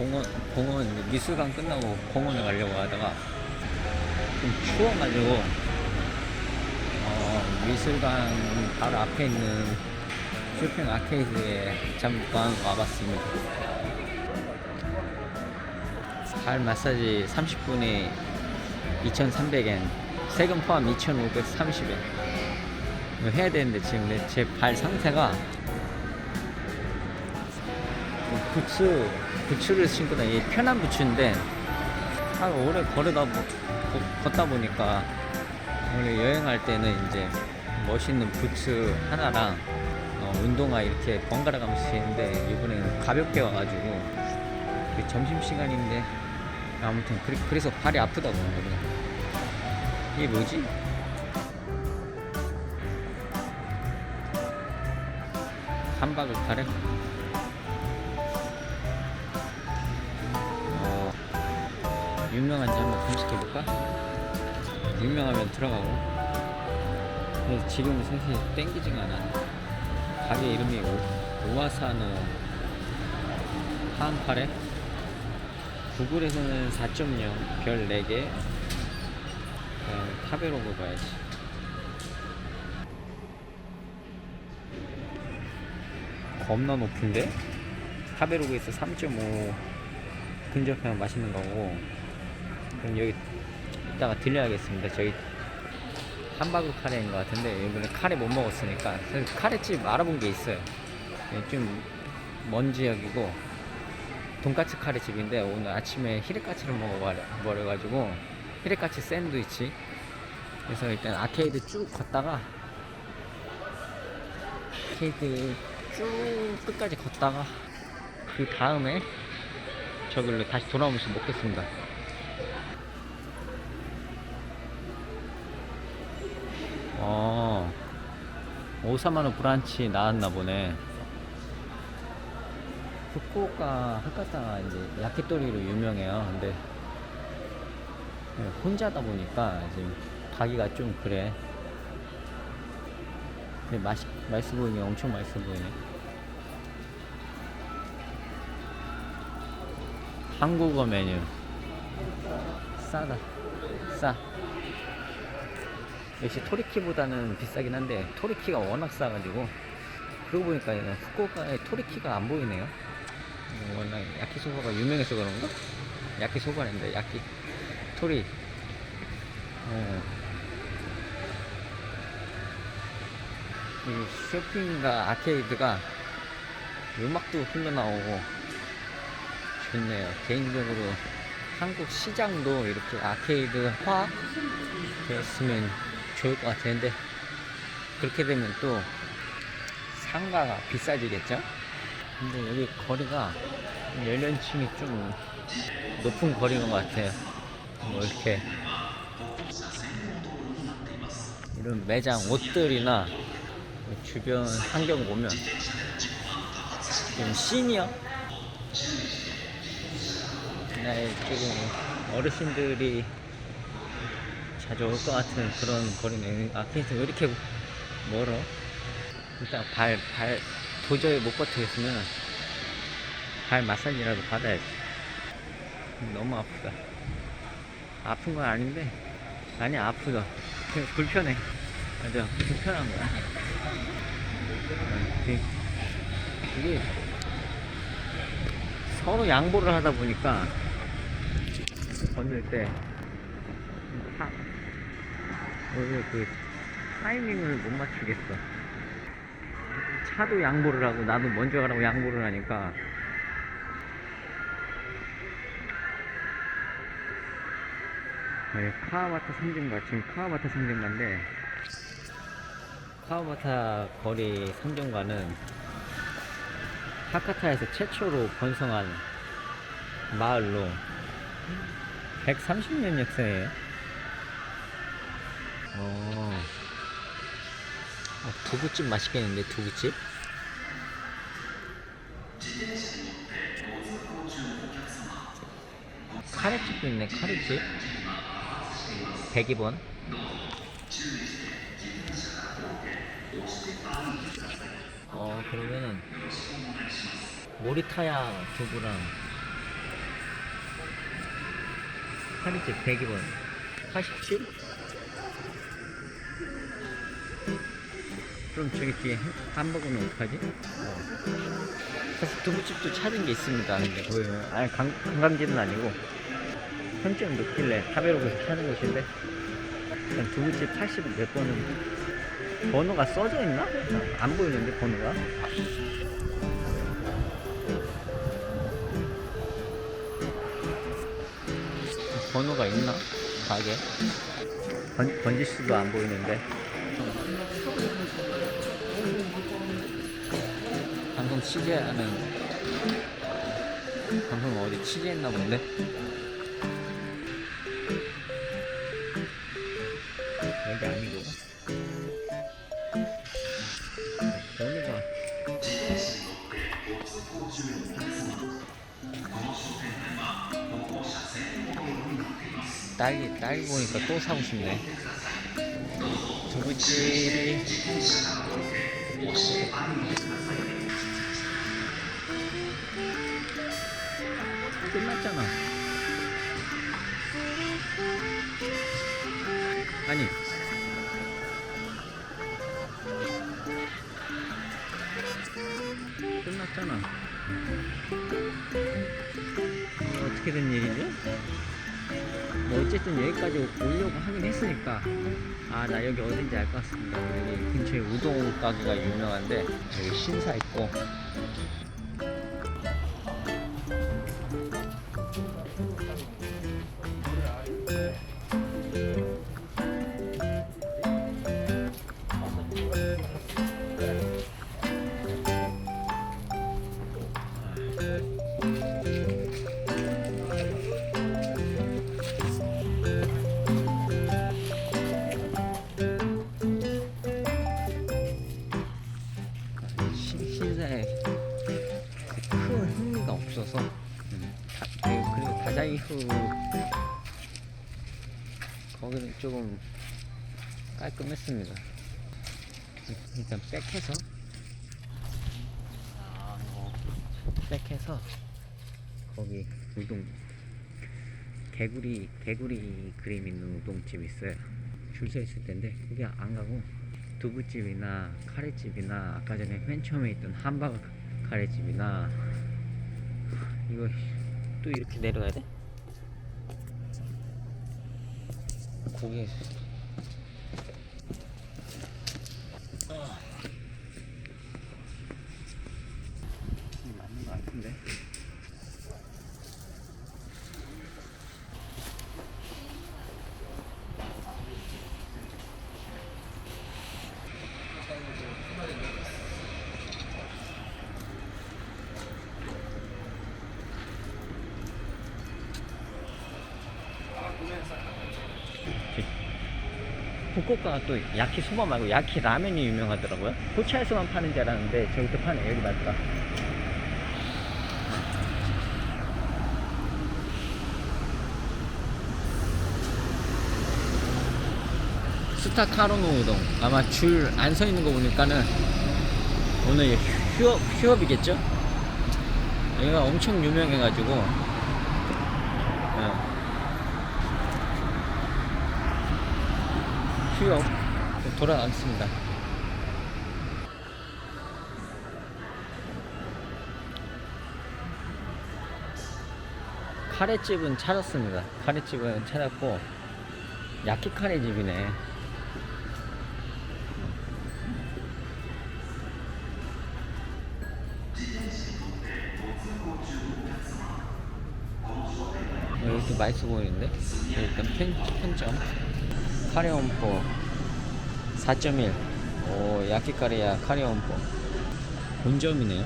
공원, 공원, 미술관 끝나고 공원에 가려고 하다가 좀 추워가지고, 어, 미술관 바로 앞에 있는 쇼핑 아케이드에 잠깐 와봤습니다. 발 마사지 30분에 2,300엔, 세금 포함 2,530엔. 이거 해야 되는데 지금 제 발 상태가 부츠 부츠를 신고 다니 편한 부츠인데 한 오래 거- 걷다 보니까 원래 여행할 때는 이제 멋있는 부츠 하나랑 어, 운동화 이렇게 번갈아 가면서 신는데 이번에는 가볍게 와가지고 점심 시간인데 아무튼 그래, 그래서 발이 아프다고 이게 뭐지? 한박을 카레? 유명한지 한번 검색해볼까? 유명하면 들어가고. 근데 지금 사실 땡기지가 않아. 가게 이름이 오, 오아사노 하한카레 구글에서는 4.0 별 4개. 어, 타베로그 봐야지. 겁나 높은데? 타베로그에서 3.5 근접하면 맛있는 거고 그럼 여기 이따가 들려야겠습니다. 저희 함바그 카레인 것 같은데 이번에 카레 못 먹었으니까 카레집 알아본 게 있어요. 예, 좀먼 지역이고 돈까스 카레집인데 오늘 아침에 히레카츠를 먹어버려가지고 히레카츠 샌드위치. 그래서 일단 아케이드 쭉 걷다가 아케이드 쭉 끝까지 걷다가 그 다음에 저길로 다시 돌아오면서 먹겠습니다 어. 오사마노 브란치 나왔나 보네. 후쿠오카 하카타가 이제 야키토리로 유명해요. 근데 혼자다 보니까 지금 가기가 좀 그래. 근데 맛있, 맛있어 보이네. 엄청 맛있어 보이네. 한국어 메뉴. 싸다. 싸 역시 토리키보다는 비싸긴 한데 토리키가 워낙 싸가지고 그러고 보니까 얘는 후쿠오카에 토리키가 안 보이네요 음, 워낙 야키소바가 유명해서 그런가? 야키소바인데 야키 토리 어. 이 쇼핑과 아케이드가 음악도 흘러나오고 좋네요. 개인적으로 한국 시장도 이렇게 아케이드화 됐으면 좋을 것 같은데 그렇게 되면 또 상가가 비싸지겠죠? 근데 여기 거리가 연령층이 좀 높은 거리인 것 같아요. 뭐 이렇게 이런 매장 옷들이나 주변 환경 보면 좀 시니어 나의 조금 어르신들이 자주 올 것 같은 그런 거리네. 아케이드 왜 이렇게 멀어? 일단 발, 발, 도저히 못 버티겠으면 발 마사지라도 받아야지. 너무 아프다. 아픈 건 아닌데, 아니, 아프다. 불편해. 맞아, 불편한 거야. 어, 이게- 서로 양보를 하다 보니까 건들 때 타, 오히려 그 타이밍을 못 맞추겠어. 차도 양보를 하고 나도 먼저 가라고 양보를 하니까 네, 카와바타 상점가 지금 카와바타 상점가인데 카와바타 거리 상점가는 하카타에서 최초로 번성한 마을로 130년 역사예요. 어, 어, 두부집 맛있겠는데 두부집? 카레집도 있네 카레집 102번 어 그러면은 모리타야 두부랑 카리집 102번 87? 그럼 저기 뒤에 햄- 햄버거는 어떡하지? 어. 사실 두부집도 찾은 게 있습니다 근데 보여요 아니 관, 관광지는 아니고 평점 높길래 타베로그에서 찾은 곳인데 일단 두부집 80몇 번은 번호가 써져 있나? 안 보이는데 번호가 번호가 있나? 가게 번, 번지수도 안 보이는데 방송 취재하는 방송 어디 취재했나 본데? 여기 아니고. 번호가 딸기 딸기 보니까 또 사고 싶네. 두부집이 끝났잖아. 아니. 끝났잖아. 어떻게 된 일이지? 뭐 어쨌든 여기까지 오려고 하긴 했으니까. 아 나 여기 어딘지 알 것 같습니다. 여기 근처에 우동 가게가 유명한데 여기 신사 있고 깔끔했습니다. 일단 백해서. 백해서 거기 우동 개구리 개구리 그림 있는 우동집 있어요. 줄 서 있을 텐데 거기 안 가고 두부집이나 카레집이나 아까 전에 맨 처음에 있던 함바가 카레집이나 이거 또 이렇게 내려가야 돼? 고기 후쿠오카가 또 야키 소바 말고 야키 라면이 유명하더라고요. 포차에서만 파는 줄 알았는데 저기도 파네. 여기 맞다. 스타 카로노 우동. 아마 줄 안 서 있는 거 보니까는 오늘 휴업, 휴업이겠죠? 여기가 엄청 유명해가지고. 어. 휴업 돌아가겠습니다. 카레집은 찾았습니다. 카레집은 찾았고 야키 카레집이네. 여기도 맛있어 보이는데? 일단 편, 편점. 카레 원포 4.1. 오, 야키카레야 카레 원포. 본점이네요.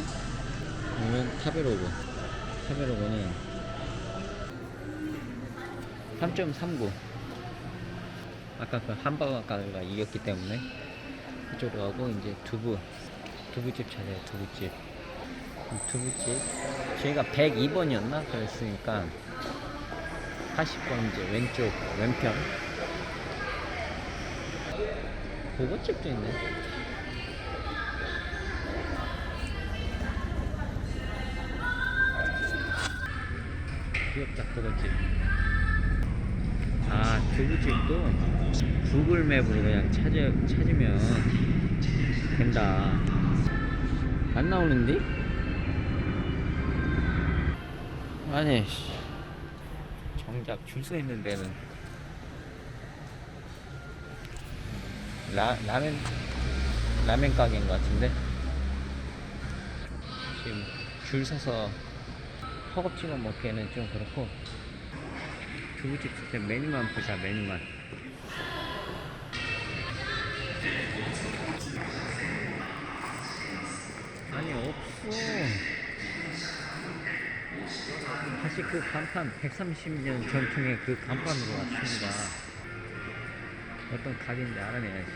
이건 타베로그. 타베로그는 3.39. 아까 그 함버거 가게가 이겼기 때문에 이쪽으로 가고 이제 두부. 두부집 찾아요, 두부집. 두부집. 저희가 102번이었나? 그랬으니까 80번 이제 왼쪽, 왼편. 보고집도 있네. 귀엽다, 보고집. 두부집도 구글 맵으로 그냥 찾아, 찾으면 된다. 안 나오는데? 아니, 씨. 정작 줄 서 있는 데는 라, 라면 라면 가게인 것 같은데? 지금 줄 서서 허겁지겁 먹기에는 좀 그렇고. 두부집 진짜 메뉴만 보자 메뉴만. 아니 없어. 다시 그 간판 130년 전통의 그 간판으로 왔습니다 어떤 가게인지 알아내야지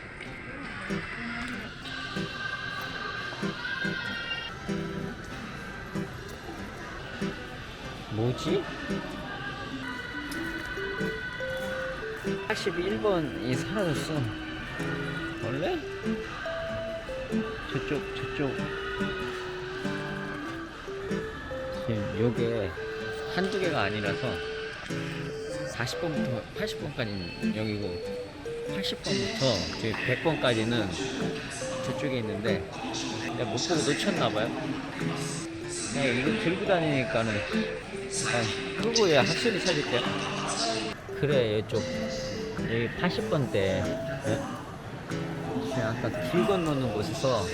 뭐지? 81번이 사라졌어. 원래? 저쪽, 저쪽. 지금 요게 한두 개가 아니라서 40번부터 80번까지는 여기고 80번부터 저희 100번까지는 저쪽에 있는데 내가 못 보고 놓쳤나 봐요. 그냥 이거 들고 다니니까는 아, 끄고 야 확실히 찾을게요. 그래 이쪽 여기 80번대 예? 그냥 아까 길 건너는 곳에서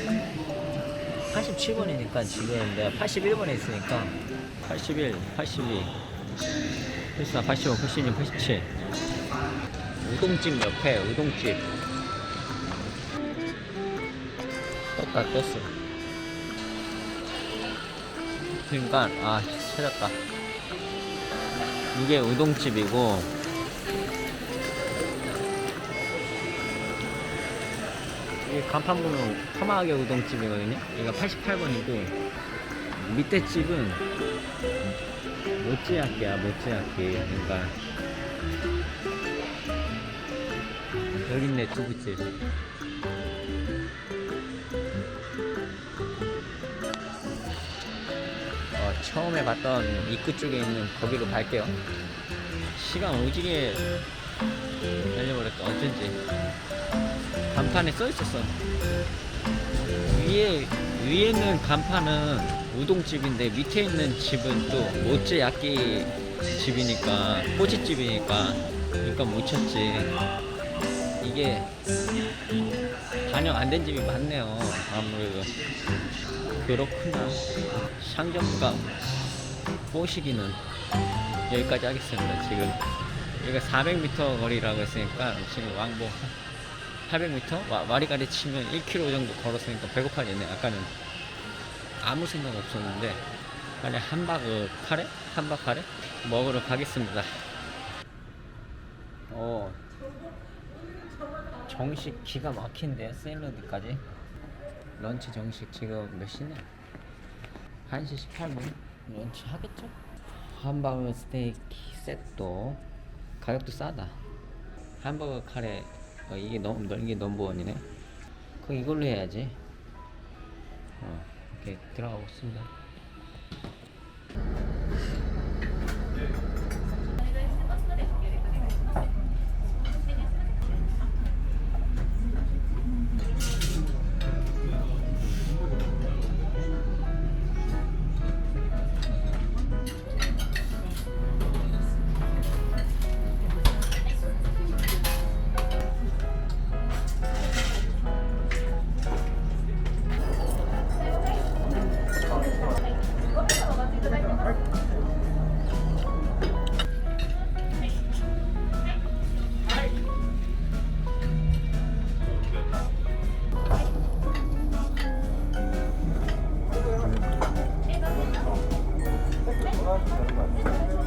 87번이니까 지금 내가 81번에 있으니까 81, 82 84, 85, 86, 87 우동집 옆에 우동집. 떴다 떴어. 그러니까 아 찾았다. 이게 우동집이고. 이 간판문은 카마하게 우동집이거든요? 여기가 88번이고 밑에 집은 모찌야끼야 모찌야끼. 그러니까 여기 있네 두부집 어, 처음에 봤던 입구 쪽에 있는 거기로 갈게요. 시간 오지게 날려버렸다 어쩐지. 간판에 써 있었어. 위에 위에 있는 간판은 우동집인데 밑에 있는 집은 또 모찌야끼 집이니까 꼬치집이니까 그러니까 못 찾지 이게 반영 안 된 집이 많네요. 아무래도. 그렇구나. 상점가 뽀시기는 여기까지 하겠습니다 지금. 여기가 400m 거리라고 했으니까 지금 왕복 800m? 와, 와리가리 치면 1km 정도 걸었으니까 배고파지네 아까는. 아무 생각 없었는데. 빨리 함바그 카레? 함박 카레? 먹으러 가겠습니다. 어 정식 기가 막힌데 샐러드까지? 런치 정식 지금 몇 시냐? 1시 18분? 런치 하겠죠? 함바그 스테이크 세트 가격도 싸다. 함버거 카레 어, 이게 넘 이게 넘버원이네. 그 이걸로 해야지. 어 이렇게 들어가 보겠습니다 var.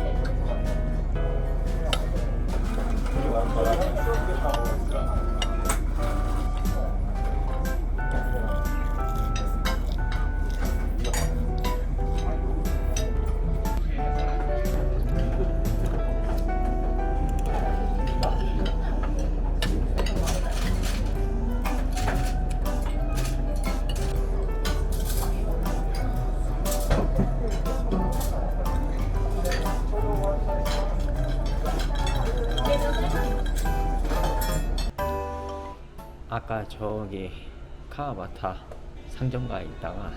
저기 카와바타 상점가에 있다가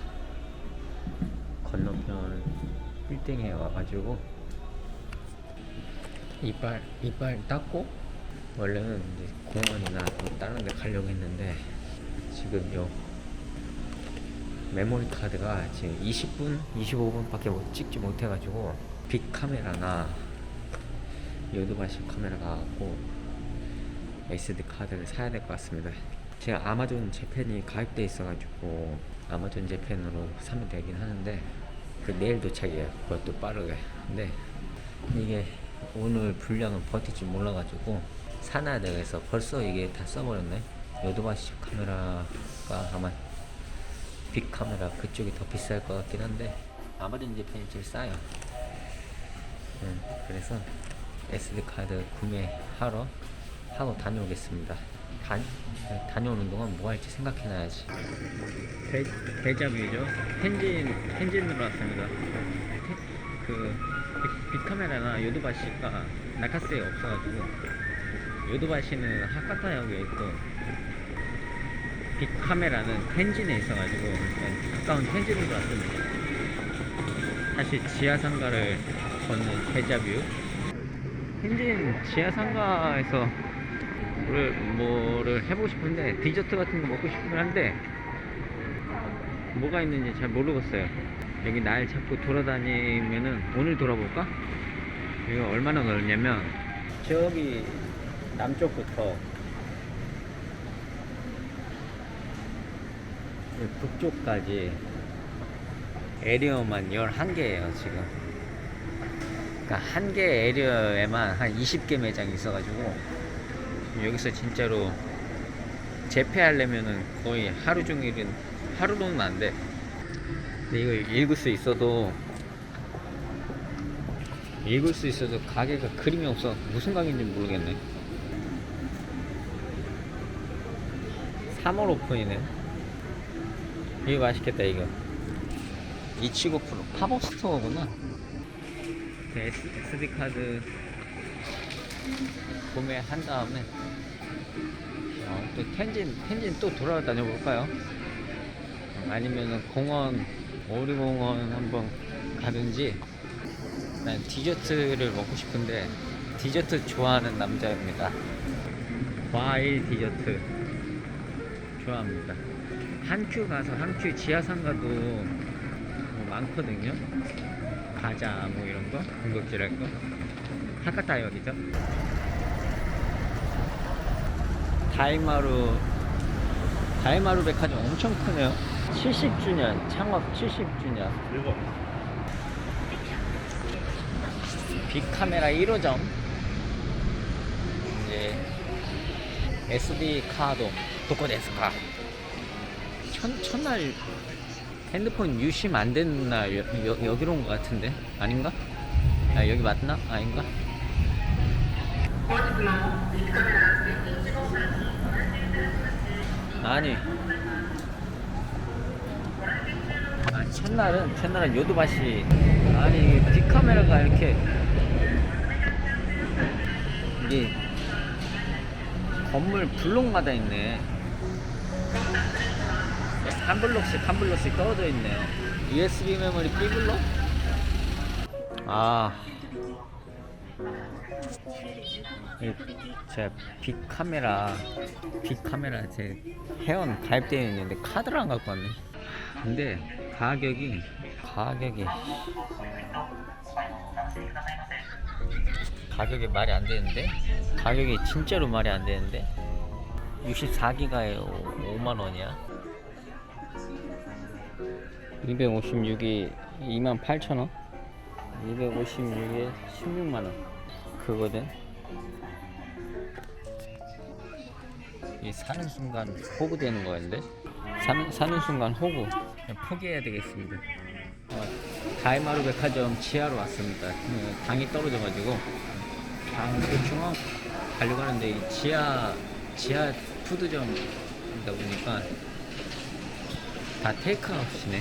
건너편 빌딩에 와가지고 이빨 이빨 닦고 원래는 이제 공원이나 또 다른 데 가려고 했는데 지금 요 메모리 카드가 지금 20분, 25분밖에 못 찍지 못해가지고 빅 카메라나 요드바시 카메라가 갖고 SD 카드를 사야 될 것 같습니다. 제가 아마존 재팬이 가입돼 있어가지고 아마존 재팬으로 사면 되긴 하는데 그 내일 도착이에요. 그것도 빠르게. 근데 이게 오늘 분량은 버틸 줄 몰라가지고 사놔야 되겠어. 벌써 이게 다 써버렸네. 요드바시 카메라가 아마 빅 카메라 그쪽이 더 비쌀 것 같긴 한데 아마존 재팬이 제일 싸요. 음, 그래서 SD 카드 구매하러 하고 다녀오겠습니다. 다, 다녀오는 동안 뭐 할지 생각해놔야지. 대, 대자뷰죠. 텐진, 텐진으로 왔습니다. 테, 그, 빅, 빅카메라나 요드바시가 나카스에 없어가지고, 요드바시는 하카타역에 있고, 빅카메라는 텐진에 있어가지고, 가까운 텐진으로 왔습니다. 다시 지하상가를 걷는 대자뷰. 텐진 지하상가에서 뭐를, 뭐를 해보고 싶은데 디저트 같은 거 먹고 싶긴 한데 뭐가 있는지 잘 모르겠어요 여기 날 잡고 돌아다니면은 오늘 돌아볼까? 여기가 얼마나 넓냐면 저기 남쪽부터 이 북쪽까지 에리어만 11개예요 지금 그러니까 한 개 에리어에만 한 20개 매장이 있어가지고 여기서 진짜로 재패하려면은 거의 하루 종일은 하루로는 안 돼. 근데 이거 읽을 수 있어도 읽을 수 있어도 가게가 그림이 없어 무슨 가게인지 모르겠네. 3월 오픈이네. 이거 맛있겠다 이거. 이치고 프로 팝업 스토어구나. SD 카드 구매한 다음에 어, 또 텐진 텐진 또 돌아다녀 볼까요? 아니면은 공원 오리공원 한번 가든지 난 디저트를 먹고 싶은데 디저트 좋아하는 남자입니다. 과일 디저트 좋아합니다. 한큐 가서 한큐 지하상 가도 뭐 많거든요. 과자 뭐 이런 거 군것질 할 거 하카타역이죠. 다이마루 다이마루 백화점 엄청 크네요. 70주년 창업 70주년. 빅카메라 1호점. 이제 SD 카드 도코 데스까 천, 첫날 핸드폰 유심 안 되는 날 여, 여, 여기로 온 것 같은데? 아닌가? 아 여기 맞나? 아닌가? 아니. 아니 첫날은 첫날은 요도바시 아니 뒷카메라가 이렇게 이게 건물 블록마다 있네. 한 블록씩 한 블록씩 떨어져 있네요. USB 메모리 B 블록? 아. 이 제가 빅 카메라 빅 카메라 제 회원 가입되어 있는데 카드를 안 갖고 왔네. 근데 가격이 가격이 가격이 말이 안 되는데? 가격이 진짜로 말이 안 되는데? 64기가에 5만 원이야? 256이 2만 8천 원? 256에 16만 원 그거든. 이 사는 순간 호구 되는 거였는데? 사는, 사는 순간 호구. 그냥 포기해야 되겠습니다. 어, 다이마루 백화점 지하로 왔습니다. 어, 당이 떨어져가지고. 당그 중앙 가려고 하는데 이 지하 지하 푸드점이다 보니까 다 테이크아웃이네